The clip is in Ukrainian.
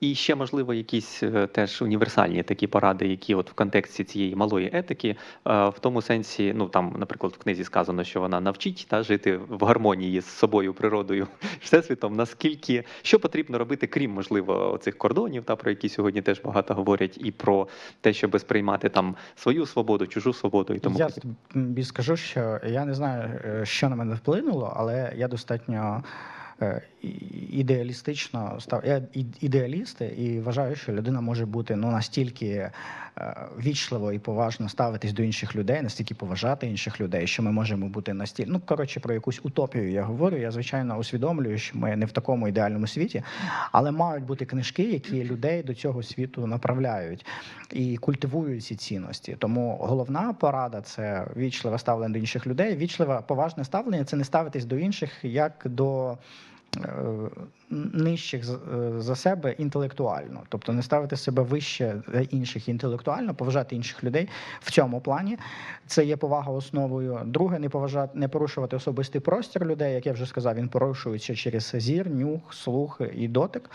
І ще, можливо, якісь е, теж універсальні такі поради, які от в контексті цієї малої етики, е, в тому сенсі, ну там, наприклад, в книзі сказано, що вона навчить та жити в гармонії з собою, природою, всесвітом. Наскільки що потрібно робити, крім можливо цих кордонів, та про які сьогодні теж багато говорять, і про те, щоб сприймати там свою свободу, чужу свободу і тому я тобі скажу, що я не знаю, е, що на мене вплинуло, але я достатньо ідеалістично став. Я ідеаліст і вважаю, що людина може бути ну настільки е, вічливо і поважно ставитись до інших людей, настільки поважати інших людей, що ми можемо бути настільки. Ну коротше, про якусь утопію я говорю. Я звичайно усвідомлюю, що ми не в такому ідеальному світі, але мають бути книжки, які людей до цього світу направляють і культивують ці цінності. Тому головна порада це вічливе ставлення до інших людей. Вічливе поважне ставлення це не ставитись до інших як до. Е, Нижчих е, за себе інтелектуально, тобто не ставити себе вище за інших інтелектуально, поважати інших людей в цьому плані. Це є повага основою. Друге, не поважати, не порушувати особистий простір людей. Як я вже сказав, він порушується через зір, нюх, слух і дотик.